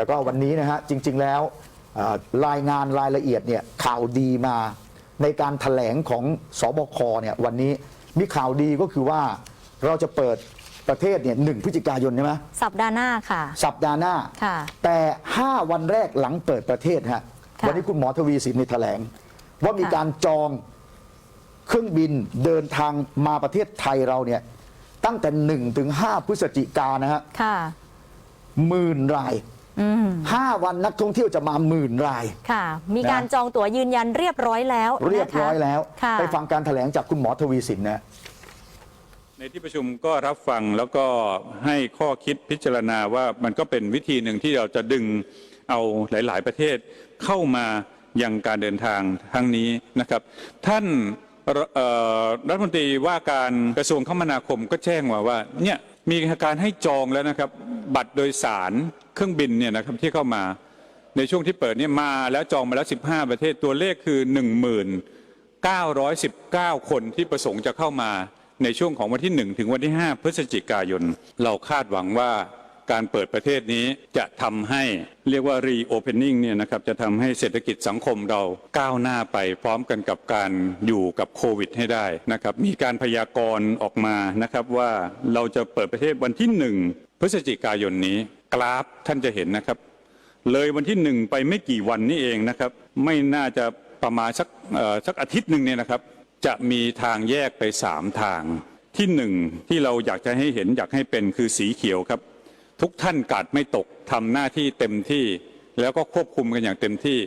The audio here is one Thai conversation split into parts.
แล้วก็วันนี้นะฮะจริง ๆ แล้วเอ่อรายงานรายละเอียดเนี่ยข่าวดีมาในการถแถลงของสบคเนี่ยวันนี้มีข่าวดีก็คือว่าเราจะเปิดประเทศเนี่ยหนึ่งพฤศจิกายนใช่ไหมสัปดาห์หน้าค่ะ สัปดาห์หน้าค่ะ แต่ 5 วันแรกหลังเปิดประเทศฮะค่ะวันนี้คุณหมอทวีสินในแถลง ว่ามีค่ะการจองเครื่องบินเดินทางมาประเทศไทยเราเนี่ยตั้งแต่1ถึง5พฤศจิกายนนะฮะค่ะหมื่นราย อืม5วันนักท่องเที่ยวจะมาหมื่นรายค่ะ มีนะการจองตั๋วยืนยันเรียบร้อยแล้วเรียบร้อยแล้วค่ะไปฟังการแถลงจากคุณหมอทวีสินนะในที่ประชุมก็รับฟังแล้วก็ให้ข้อคิดพิจารณาว่ามันก็เป็นวิธีหนึ่งที่เราจะดึงเอาหลาย ๆ ประเทศเข้ามายังการเดินทางครั้งนี้นะครับ ท่านเอ่อรัฐมนตรีว่าการกระทรวงคมนาคมก็แจ้งมาว่าเนี่ย มีการให้จองแล้วนะครับ บัตรโดยสารเครื่องบินเนี่ยนะครับที่เข้ามาในช่วงที่เปิดเนี่ยมาแล้วจองมาแล้ว 15 ประเทศตัวเลขคือ 1919 คนที่ประสงค์จะเข้ามาในช่วงของวันที่ 1 ถึงวันที่ 5 พฤศจิกายน เราคาดหวังว่า การเปิดประเทศนี้จะทำให้เรียกว่า reopening เนี่ยนะครับจะทำให้เศรษฐกิจสังคมเราก้าวหน้าไปพร้อมกันกับการอยู่กับโควิดให้ได้นะครับมีการพยากรณ์ออกมานะครับว่าเราจะเปิดประเทศวันที่1พฤศจิกายนนี้ กราฟท่านจะเห็นนะครับ เลยวันที่หนึ่งไปไม่กี่วันนี้เองนะครับไม่น่าจะประมาณสักสักอาทิตย์หนึ่งเนี่ยนะครับจะมีทางแยกไปสามทางที่หนึ่งที่เราอยากจะให้เห็นอยากให้เป็นคือสีเขียวครับ ทุกท่านกาดไม่ตกทำหน้าที่เต็มที่ แล้วก็ควบคุมกันอย่างเต็มที่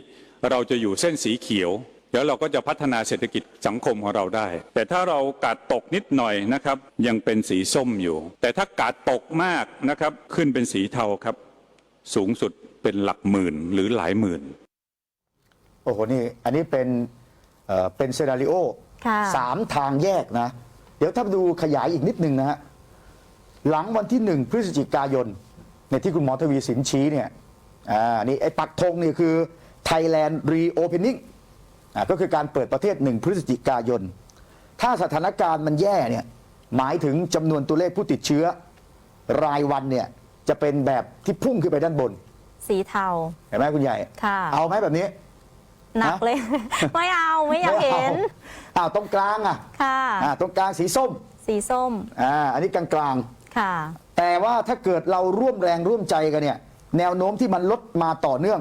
เราจะอยู่เส้นสีเขียว แล้วเราก็จะพัฒนาเศรษฐกิจสังคมของเราได้ แต่ถ้าเรากาดตกนิดหน่อยนะครับ ยังเป็นสีส้มอยู่ แต่ถ้ากาดตกมากนะครับ ขึ้นเป็นสีเทาครับ สูงสุดเป็นหลักหมื่นหรือหลายหมื่น โอ้โหนี่ อันนี้เป็นเอ่อเป็นเซนาริโอค่ะ สามทางแยกนะ เดี๋ยวถ้าดูขยายอีกนิดนึงนะฮะ หลังวันที่หนึ่งพฤศจิกายนในยที่คุณหมอทวีสินชี้เนี่ยอ่านี่ไอ้ปักธงนี่คือ Thailand Reopening อ่าก็คือการเปิดประเทศหนึ่งพฤศจิกายน ถ้าสถานการณ์มันแย่เนี่ยหมายถึงจำนวนตัวเลขผู้ติดเชื้อ รายวันเนี่ยจะเป็นแบบที่พุ่งขึ้นไปด้านบน สีเทา เห็นไหมคุณใหญ่ค่ะ เอาไหมแบบนี้ หนักเลย ไม่เอาไม่อยากเห็น อ้าวตรงกลางอะค่ะ อ่าตรงกลางสีส้ม สีส้ม อ่าอันนี้กลางกลางๆค่ะ แต่ว่าถ้าเกิดเราร่วมแรงร่วมใจกันเนี่ย แนวโน้มที่มันลดมาต่อเนื่อง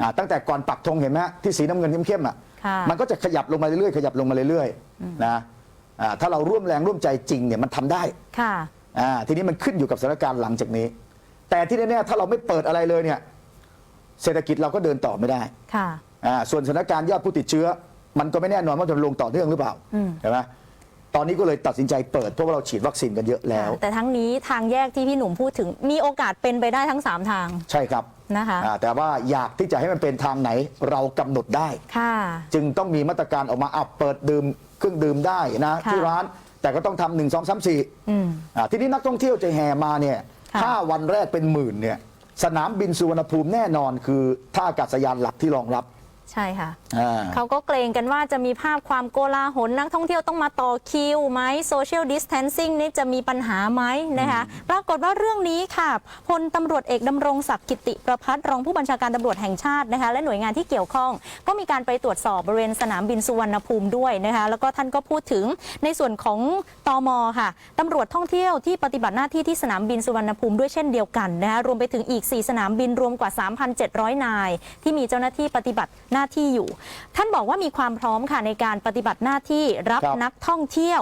อาตั้งแต่ก่อนปักธงเห็นไหมฮะที่สีน้ำเงินเข้มๆอะค่ะ มันก็จะขยับลงมาเรื่อยๆขยับลงมาเรื่อยๆนะอ่าถ้าเราร่วมแรงร่วมใจจริงเนี่ยมันทำได้ค่ะอ่าทีนี้มันขึ้นอยู่กับสถานการณ์หลังจากนี้ แต่ที่แน่ๆถ้าเราไม่เปิดอะไรเลยเนี่ย เศรษฐกิจเราก็เดินต่อไม่ได้ค่ะอ่าส่วนสถานการณ์ยอดผู้ติดเชื้อ มันก็ไม่แน่นอนว่าจะลงต่อเนื่องหรือเปล่าอืมใช่ไหม ตอนนี้ก็เลยตัดสินใจเปิดเพราะว่าเราฉีดวัคซีนกันเยอะแล้ว แต่ทั้งนี้ทางแยกที่พี่หนุ่มพูดถึงมีโอกาสเป็นไปได้ทั้งสามทางใช่ครับนะคะอ่าแต่ว่าอยากที่จะให้มันเป็นทางไหนเรากำหนดได้ ค่ะ จึงต้องมีมาตรการออกมาอับเปิดดื่มเครื่องดื่มได้นะค่ะที่ร้าน แต่ก็ต้องทำหนึ่งสองสามสี่อืมทีนี้นักท่องเที่ยวจะแห่มาเนี่ยค่ะ ห้าวันแรกเป็นหมื่นเนี่ยสนามบินสุวรรณภูมิแน่นอนคือท่าอากาศยานหลักที่รองรับ ใช่ค่ะ อ่า เขาก็เกรงกันว่าจะมีภาพความโกลาหลนักท่องเที่ยวต้องมาต่อคิวไหมโซเชียลดิส a ทนซิ่งนี่จะมีปัญหาไหมนะคะปรากฏว่าเรื่องนี้ค่ะพลตำรวจเอกดำรงศักดิ์กิติประพัฒน์รองผู้บัญชาการตำรวจแห่งชาตินะคะและหน่วยงานที่เกี่ยวข้อง ก็มีการไปตรวจสอบบริเวณสนามบินสุวรรณภูมิด้วยนะคะแล้วก็ท่านก็พูดถึงในส่วนของตมค่ะตำรวจท่องเที่ยวที่ปฏิบัติหน้าที่ที่สนามบินสุวรรณภูมิด้วยเช่นเดียวกันนะคะรวมไปถึงอีก 4 สนามบินรวมกว่า 3,700 นาย ที่มีเจ้าหน้าที่ปฏิบัติหน้าที่อยู่ ท่านบอกว่ามีความพร้อมค่ะในการปฏิบัติหน้าที่รับครับนักท่องเที่ยว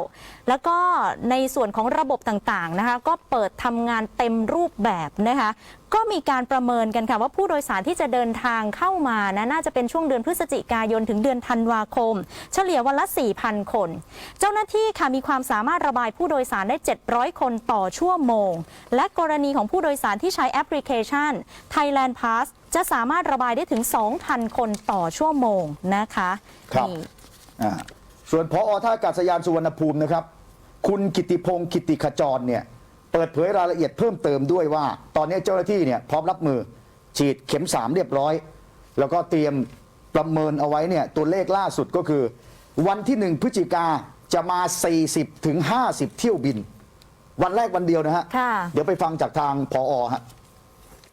แล้วก็ในส่วนของระบบต่างๆนะคะก็เปิดทำงานเต็มรูปแบบนะคะ ก็มีการประเมินกันค่ะว่าผู้โดยสารที่จะเดินทางเข้ามานะน่าจะเป็นช่วงเดือนพฤศจิกายนถึงเดือนธันวาคม เฉลี่ยวันละ 4,000 คน เจ้าหน้าที่ค่ะมีความสามารถระบายผู้โดยสารได้ 700 คนต่อชั่วโมง และกรณีของผู้โดยสารที่ใช้แอปพลิเคชัน Thailand Pass จะสามารถระบายได้ถึง 2,000 คนต่อชั่วโมงนะคะครับนี่อ่าส่วนพอท่าอากาศยานสุวรรณภูมินะครับ คุณกิติพงศ์กิติขจรเนี่ย เปิดเผยรายละเอียดเพิ่มเติมด้วยว่า ตอนนี้เจ้าหน้าที่เนี่ยพร้อมรับมือ ฉีดเข็ม 3 เรียบร้อย แล้วก็เตรียมประเมินเอาไว้เนี่ยตัวเลขล่าสุดก็คือ วันที่ 1 พฤศจิกาจะมา 40ถึง50 เที่ยวบิน วันแรกวันเดียวนะฮะ ค่ะ เดี๋ยวไปฟังจากทางพอฮะ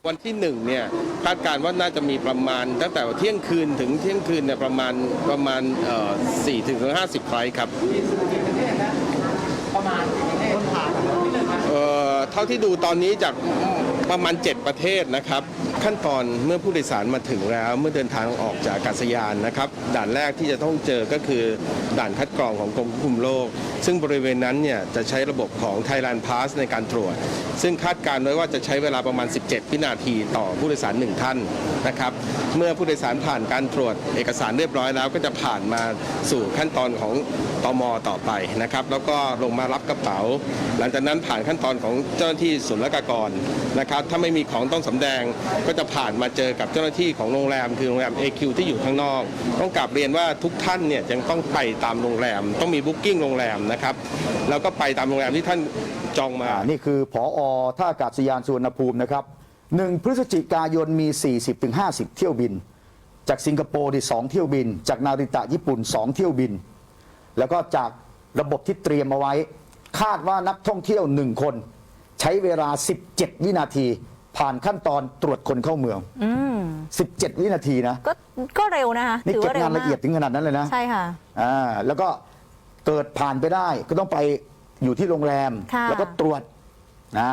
วันที่หนึ่งเนี่ยคาดการณ์ว่าน่าจะมีประมาณ ตั้งแต่เที่ยงคืนถึงเที่ยงคืนเนี่ยประมาณประมาณสี่ถึงห้าสิบไฟล์ครับเอ่อ เท่าที่ดูตอนนี้จากประมาณ 7 ประเทศนะครับ ขั้นตอนเมื่อผู้โดยสารมาถึงแล้ว เมื่อเดินทางออกจากอากาศยานนะครับด่านแรกที่จะต้องเจอก็คือ ด่านคัดกรองของกรมควบคุมโรคซึ่งบริเวณนั้นเนี่ยจะใช้ระบบของ Thailand Pass ในการตรวจ ซึ่งคาดการณ์ไว้ว่าจะใช้เวลาประมาณ 17 วินาทีต่อผู้โดยสารหนึ่งท่านนะครับเมื่อผู้โดยสารผ่านการตรวจเอกสารเรียบร้อยแล้วก็จะผ่านมาสู่ขั้นตอนของตมต่อไปนะครับแล้วก็ลงมารับกระเป๋า หลังจากนั้นผ่านขั้นตอนของเจ้าหน้าที่ศุลกากรนะครับถ้าไม่มีของต้องสำแดงก็จะผ่านมาเจอกับเจ้าหน้าที่ของโรงแรมคือโรงแรม AQ ที่อยู่ข้างนอก ต้องกลับเรียนว่าทุกท่านเนี่ยยังต้องไปตามโรงแรม ต้องมีบุ๊กิ้งโรงแรมนะครับแล้วก็ไปตามโรงแรมที่ท่านจองมา อ่านี่คือผออท่าอากาศยานสุวรรณภูมินะครับหนึ่งพฤศจิกายนมี 40-50 เที่ยวบิน จากสิงคโปร์ที่2เที่ยวบิน จากนาริตะญี่ปุ่น 2 เที่ยวบิน แล้วก็จากระบบที่เตรียมเอาไว้ คาดว่านักท่องเที่ยว 1 คน ใช้เวลา 17 วินาที ผ่านขั้นตอนตรวจคนเข้าเมือง17 วินาทีนะ ก็ก็เร็วนะคะนี่ถือเก็บว่าเร็วงานละเอียดมากถึงขนาดนั้นเลยนะใช่ค่ะ อ่าแล้วก็เกิดผ่านไปได้ก็ต้องไปอยู่ที่โรงแรม ค่ะ แล้วก็ตรวจนะ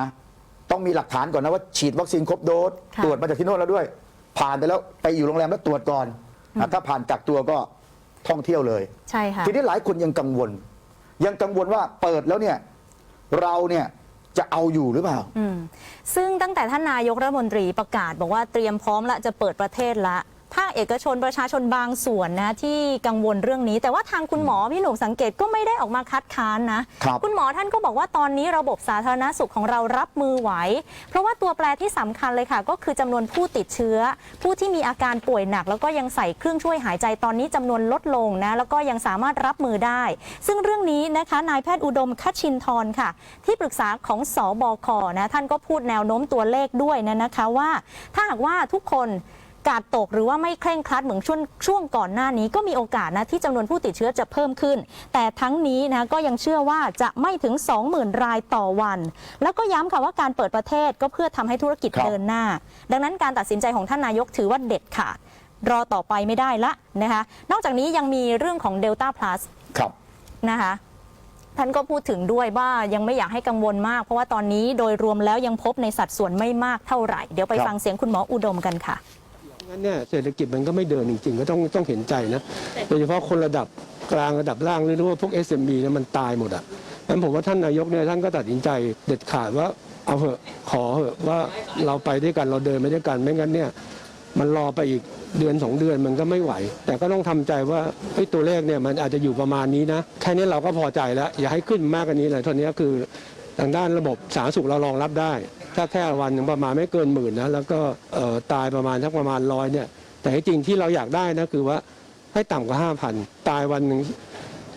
ต้องมีหลักฐานก่อนนะว่าฉีดวัคซีนครบโดสค่ะตรวจมาจากที่โน่นแล้วด้วย ผ่านไปแล้วไปอยู่โรงแรมแล้วตรวจก่อนนะถ้าผ่านกักตัวก็ท่องเที่ยวเลย ใช่ค่ะ ทีนี้หลายคนยังกังวล ยังกังวลว่าเปิดแล้วเนี่ย เราเนี่ย จะเอาอยู่หรือเปล่า อืมซึ่งตั้งแต่ท่านนายกรัฐมนตรีประกาศบอกว่าเตรียมพร้อมละจะเปิดประเทศละ ภาคเอกชนประชาชนบางส่วนนะที่กังวลเรื่องนี้ แต่ว่าทางคุณหมอพี่หนุ่มสังเกตก็ไม่ได้ออกมาคัดค้านนะครับณหมอท่านก็บอกว่าตอนนี้ระบบสาธารณสุขของเรารับมือไหว เพราะว่าตัวแปรที่สำคัญเลยค่ะ ก็คือจำนวนผู้ติดเชื้อ ผู้ที่มีอาการป่วยหนัก แล้วก็ยังใส่เครื่องช่วยหายใจตอนนี้จำนวนลดลงนะแล้วก็ยังสามารถรับมือได้ ซึ่งเรื่องนี้นะคะนายแพทย์อุดมคัชชินทรค่ะ ที่ปรึกษาของสอบคนะท่านก็พูดแนวโน้มตัวเลขด้วยนะนะคะว่า ถ้าหากว่าทุกคน กาดตกหรือว่าไม่เคร่งครัดเหมือนช่วงช่วงก่อนหน้านี้ก็มีโอกาสนะที่จำนวนผู้ติดเชื้อจะเพิ่มขึ้น แต่ทั้งนี้นะก็ยังเชื่อว่าจะไม่ถึง 20,000 รายต่อวัน แล้วก็ย้ำค่ะว่าการเปิดประเทศก็เพื่อทำให้ธุรกิจครับเดินหน้า ดังนั้นการตัดสินใจของท่านนายกถือว่าเด็ดขาดรอต่อไปไม่ได้ละนะคะ นอกจากนี้ยังมีเรื่องของ Delta Plus ครับนะคะท่านก็พูดถึงด้วยว่ายังไม่อยากให้กังวลมาก เพราะว่าตอนนี้โดยรวมแล้วยังพบในสัดส่วนไม่มากเท่าไหร่ เดี๋ยวไปครับฟังเสียงคุณหมออุดมกันค่ะ งั้นเนี่ยเศรษฐกิจมันก็ไม่เดินจริงๆ ก็ต้องต้องเห็นใจนะโดยเฉพาะคนระดับกลางระดับล่างหรือว่าพวก SME เนี่ยมันตายหมดอะงั้นผมว่าท่านนายกเนี่ยท่านก็ตัดสินใจเด็ดขาดว่าเอาเหอะขอเหอะว่าเราไปด้วยกันเราเดินไปด้วยกันไม่งั้นเนี่ยมันรอไปอีกเดือนสองเดือนมันก็ไม่ไหว แต่ก็ต้องทำใจว่าเอ้ยตัวเลขเนี่ยมันอาจจะอยู่ประมาณนี้นะแค่นี้เราก็พอใจแล้ว อย่าให้ขึ้นมากกว่านี้เลยเท่านี้คือทางด้านระบบสาธารณสุขเรารองรับได้ ถ้าแค่วันหนึ่งประมาณไม่เกินหมื่นนะแล้วก็ตายประมาณสักประมาณร้อยเนี่ยแต่จริงที่เราอยากได้นะคือว่าให้ต่ำกว่าห้าพันตายวันหนึ่ง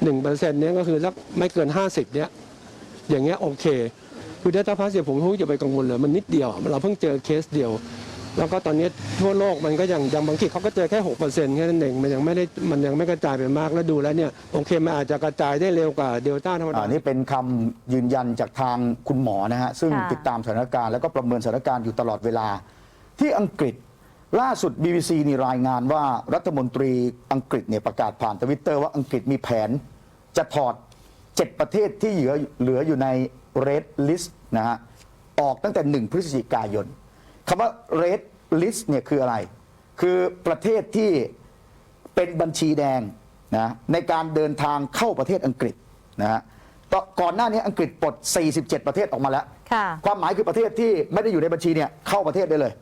หนึ่งเปอร์เซ็นต์เนี้ยก็คือสักไม่เกินห้าสิบเนี้ยอย่างเงี้ยโอเค คือ Data Pass เนี่ยผมไม่รู้จะไปกังวลเลยมันนิดเดียว เราเพิ่งเจอเคสเดียว แล้วก็ตอนนี้ทั่วโลกมันก็ยังยังบางทีเขาก็เจอแค่หกเปอร์เซ็นต์แค่นั้นเองมันยังไม่ได้มันยังไม่กระจายไปมากแล้วดูแล้วเนี่ยโอเคมันอาจจะกระจายได้เร็วกว่าเดลต้าธรรมดาอันนี้เป็นคำยืนยันจากทางคุณหมอนะฮะซึ่งค่ะติดตามสถานการณ์แล้วก็ประเมินสถานการณ์อยู่ตลอดเวลา ที่อังกฤษล่าสุด BBC นี่รายงานว่ารัฐมนตรีอังกฤษเนี่ยประกาศผ่านทวิตเตอร์ว่าอังกฤษมีแผน จะถอด 7 ประเทศที่เหลือเหลืออยู่ใน Red List นะฮะออกตั้งแต่ 1 พฤศจิกายน คำว่า Red List เนี่ยคืออะไร คือประเทศที่เป็นบัญชีแดงนะในการเดินทางเข้าประเทศอังกฤษนะฮะก็ก่อนหน้านี้อังกฤษปลด 47 ประเทศออกมาแล้วค่ะความหมายคือประเทศที่ไม่ได้อยู่ในบัญชีเนี่ยเข้าประเทศได้เลย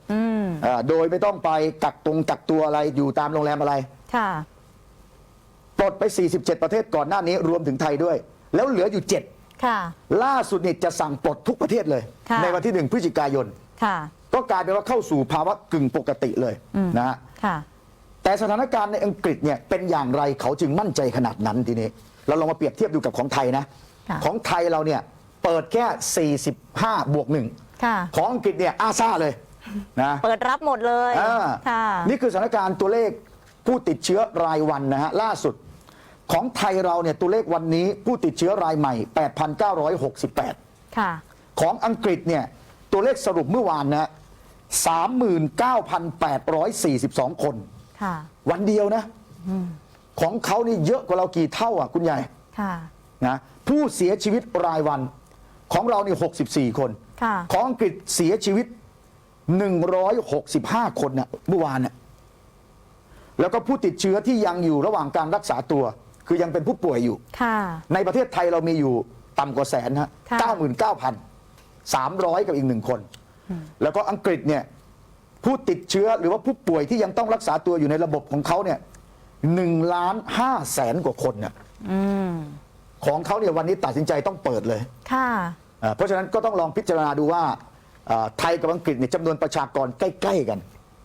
อ่าโดยไม่ต้องไปกักตรงกักตัวอะไรอยู่ตามโรงแรมอะไรค่ะปลดไป 47 ประเทศก่อนหน้านี้รวมถึงไทยด้วย แล้วเหลืออยู่ค่ะ7ล่าสุดเนี่ยจะสั่งปลดทุกประเทศเลยค่ะในวันที่ 1 พฤศจิกายนค่ะ ก็กลายเป็นว่าเข้าสู่ภาวะกึ่งปกติเลยนะฮะค่ะแต่สถานการณ์ในอังกฤษเนี่ยเป็นอย่างไรเขาจึงมั่นใจขนาดนั้นทีนี้ เราลองมาเปรียบเทียบดูกับของไทยนะค่ะของไทยเราเนี่ยเปิดแค่ 45 บวกหนึ่งค่ะของอังกฤษเนี่ยอาซาเลยนะเปิดรับหมดเลยอ่าค่ะนี่คือสถานการณ์ตัวเลขผู้ติดเชื้อรายวันนะฮะล่าสุดของไทยเราเนี่ยตัวเลขวันนี้ผู้ติดเชื้อรายใหม่ 8,968 ค่ะ ของอังกฤษเนี่ยตัวเลขสรุปเมื่อวานนะ 39,842 คน ค่ะ วันเดียวนะของเขานี่เยอะกว่าเรากี่เท่าอะคุณใหญ่ค่ะ นะผู้เสียชีวิตรายวันของเรานี่64 คน ค่ะ ของอังกฤษเสียชีวิต 165 คนนะเมื่อวานนะแล้วก็ผู้ติดเชื้อที่ยังอยู่ระหว่างการรักษาตัว คือยังเป็นผู้ป่วยอยู่ ค่ะ ในประเทศไทยเรามีอยู่ต่ำกว่าแสนฮะค่ะเก้าหมื่นเก้าพันสามร้อยกับอีกหนึ่งคน แล้วก็อังกฤษเนี่ยผู้ติดเชื้อหรือว่าผู้ป่วยที่ยังต้องรักษาตัวอยู่ในระบบของเขาเนี่ยหนึ่งล้านห้าแสนกว่าคนเนี่ยอืมของเขาเนี่ยวันนี้ตัดสินใจต้องเปิดเลย ค่ะอ่าเพราะฉะนั้นก็ต้องลองพิจารณาดูว่าอ่าไทยกับอังกฤษเนี่ยจำนวนประชากรใกล้ ๆ กัน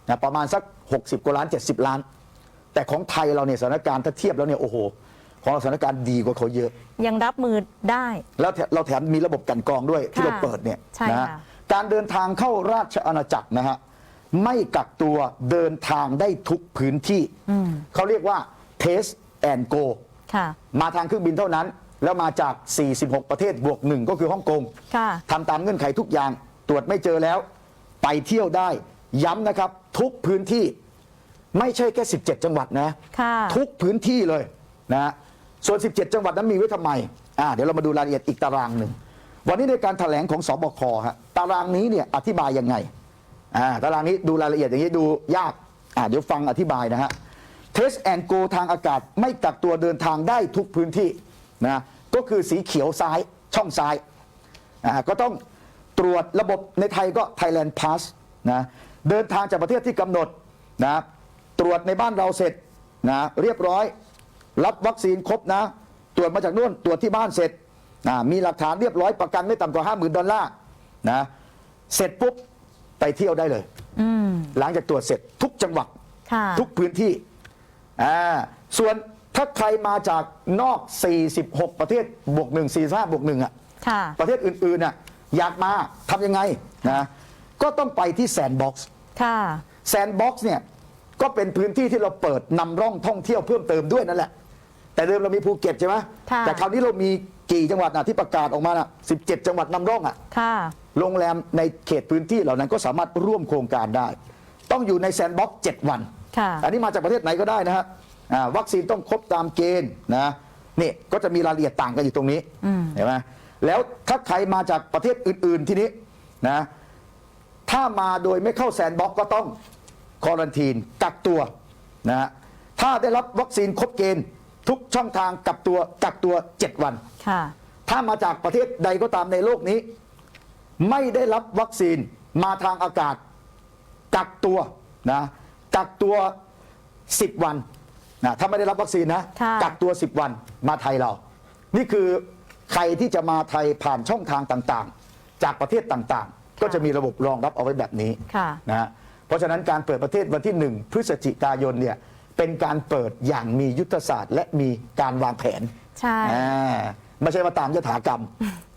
นะประมาณสัก 60กว่าล้าน 70 ล้าน แต่ของไทยเราเนี่ยสถานการณ์ถ้าเทียบแล้วเนี่ยโอ้โห ของเราสถานการณ์ดีกว่าเขาเยอะ ยังรับมือได้ แล้วแถเราแถมมีระบบกลันกรองด้วยที่ค่ะเราเปิดเนี่ยใช่นะฮะค่ะ การเดินทางเข้าราชอาณาจักรนะฮะไม่กักตัวเดินทางได้ทุกพื้นที่เขาเรียกว่า test and go ค่ะ มาทางเครื่องบินเท่านั้น แล้วมาจาก 46 ประเทศบวกหนึ่งก็คือฮ่องกงค่ะ ทำตามเงื่อนไขทุกอย่างตรวจไม่เจอแล้ว ไปเที่ยวได้ ย้ำนะครับ ทุกพื้นที่ไม่ใช่แค่ 17 จังหวัดนะ ค่ะ ทุกพื้นที่เลยนะฮะส่วน 17 จังหวัดนั้นมีไว้ทำไมอ่าเดี๋ยวเรามาดูรายละเอียดอีกตารางหนึ่ง วันนี้ในการแถลงของสบคฮะตารางนี้เนี่ยอธิบายยังไงอ่าตารางนี้ดูรายละเอียดอย่างนี้ดูยากอ่าเดี๋ยวฟังอธิบายนะฮะ Test and Go ทางอากาศไม่กักตัวเดินทางได้ทุกพื้นที่นะก็คือสีเขียวซ้ายช่องซ้ายนะก็ต้องตรวจระบบในไทยก็ Thailand Pass นะเดินทางจากประเทศที่กำหนดนะตรวจในบ้านเราเสร็จนะเรียบร้อย รับวัคซีนครบนะ ตรวจมาจากนู่นตรวจที่บ้านเสร็จนะมีหลักฐานเรียบร้อยประกันไม่ต่ำกว่า 50,000 ดอลลาร์ นะ เสร็จปุ๊บไปเที่ยวได้เลย อืมหลังจากตรวจเสร็จทุกจังหวัด ค่ะ ทุกพื้นที่อ่าส่วนถ้าใครมาจากนอก 46 ประเทศบวกหนึ่ง45บวกหนึ่งอะค่ะ ประเทศอื่นๆน่ะอยากมาทำยังไงนะก็ต้องไปที่แซนด์บ็อกซ์ค่ะ แซนด์บ็อกซ์เนี่ยก็เป็นพื้นที่ที่เราเปิดนำร่องท่องเที่ยวเพิ่มเติมด้วยนั่นแหละ แต่เดิมเรามีภูเก็ตใช่ไหมค่ะ แต่คราวนี้เรามีกี่จังหวัดนะที่ประกาศออกมาน่ะ17 จังหวัดนำร่องอะ ค่ะ โรงแรมในเขตพื้นที่เหล่านั้นก็สามารถร่วมโครงการได้ ต้องอยู่ในแซนด์บ็อกซ์7วัน ค่ะอันนี้มาจากประเทศไหนก็ได้นะฮะอ่าวัคซีนต้องครบตามเกณฑ์นะนี่ก็จะมีรายละเอียดต่างกันอยู่ตรงนี้อืมเห็นไหมแล้วถ้าใครมาจากประเทศอื่น ๆ ที่นี้นะถ้ามาโดยไม่เข้าแซนด์บ็อกซ์ก็ต้องควอรันทีนกักตัวนะฮะถ้าได้รับวัคซีนครบเกณฑ์ทุกช่องทางกักตัวกักตัว 7 วัน ค่ะ ถ้ามาจากประเทศใดก็ตามในโลกนี้ ไม่ได้รับวัคซีนมาทางอากาศ กักตัวนะกักตัว 10 วันนะถ้าไม่ได้รับวัคซีนนะค่ะ กักตัว 10 วันมาไทยเรา นี่คือใครที่จะมาไทยผ่านช่องทางต่างๆ จากประเทศต่างๆ ก็จะมีระบบรองรับเอาไว้แบบนี้ ค่ะ นะฮะเพราะฉะนั้นการเปิดประเทศวันที่ 1 พฤศจิกายนเนี่ยเป็นการเปิดอย่างมียุทธศาสตร์ และมีการวางแผนใช่ อ่าไม่ใช่มาตามยถากรรม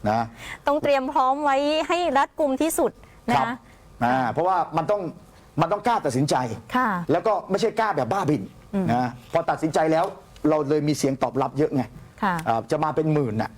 นะต้องเตรียมพร้อมไว้ให้รัดกุมที่สุดครันะบอ่าเพราะว่ามันต้องมันต้องกล้าตัดสินใจ ค่ะ แล้วก็ไม่ใช่กล้าแบบบ้าบินนะพอตัดสินใจแล้วเราเลยมีเสียงตอบรับเยอะไงค่ะ อ่าจะมาเป็นหมื่นน่ะ